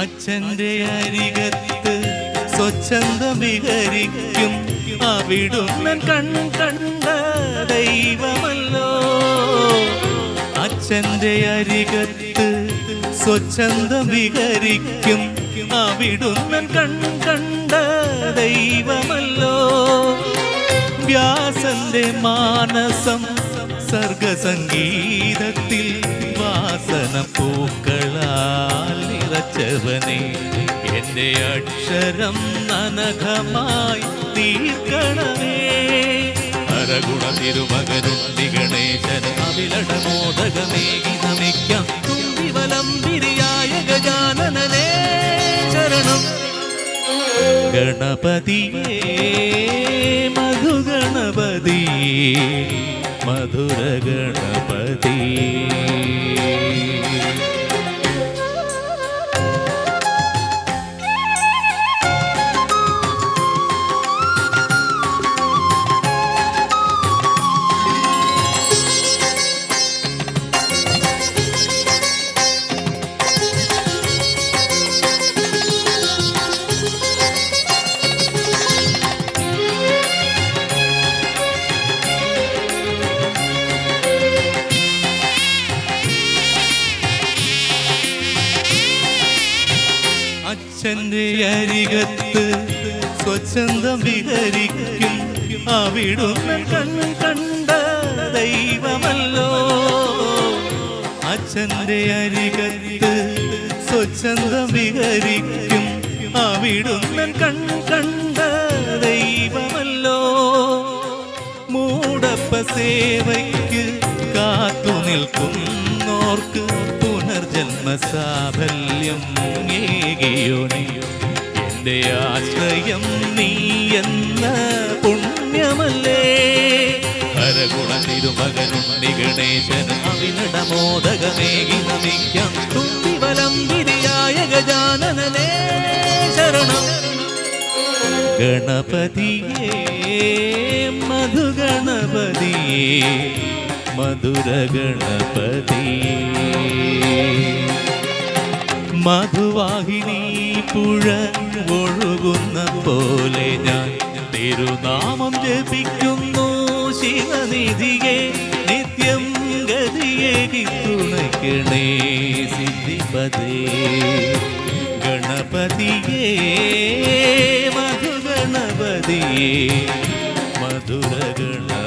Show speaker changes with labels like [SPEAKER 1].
[SPEAKER 1] അച്ഛന്റെ അരികത്ത് സ്വച്ഛന്തം വിഹരിക്കും അവിടുന്ന് കൺ കണ്ട ദൈവമല്ലോ. അച്ഛന്റെ അരികത്ത് സ്വച്ഛന്തം വിഹരിക്കും അവിടുന്ന് കൺ കണ്ട ദൈവമല്ലോ. വ്യാസന്റെ മാനസം സർഗസംഗീതത്തിൽ വാസന പൂക്കളാൽ നിറച്ചവനെ എന്റെ അക്ഷരം നനകമായി തീർക്കണമേ. ഹരഗുണ തിരുമകനുണ്ണി ഗണേശൻ അവിലടമോദകമേകി നമിക്കാം തുമ്പിവലം വിരിയായ ഗജാനനേ ശരണം ഗണപതിയേ മധുഗണപതി മധുര ഗണപതി അച്ഛന്റെ അരികത്ത് സ്വച്ഛന്തം വിഹരിക്കും. അവിടുന്ന് കണ്ണ് കണ്ട ദൈവമല്ലോ. അച്ഛന്റെ അരികത്ത് സ്വച്ഛന്തം വിഹരിക്കും. അവിടുന്ന് കണ്ണ് കണ്ട ദൈവമല്ലോ. മൂടപ്പ സേവയ്ക്ക് കാത്തു നിൽക്കുന്നോർക്ക് പുനർജന്മ സാഫല്യം ഏകിയോനെ എന്റെ ആശ്രയം നീ എന്ന പുണ്യമല്ലേ? ഹരഗുണ തിരുമകനുണ്ണി ഗണേശൻ അവിനടമോദകമേകി നമിക്കാം തുമ്പിവലം വിരിയായ ഗജാനനേ ശരണം. ഗണപതിയേ മധുഗണപതിയേ മധുര ഗണപതിയേ മധുവാഹിനി പുഴ ഒഴുകുന്ന പോലെ ഞാൻ തിരുനാമം ജപിക്കുന്നു. ശിവനിധിയെ നിത്യം ഗതിയെ തുണയ്ക്കണേ സിദ്ധിപതേ. ഗണപതിയേ മധുഗണപതിയേ മധുര ഗണ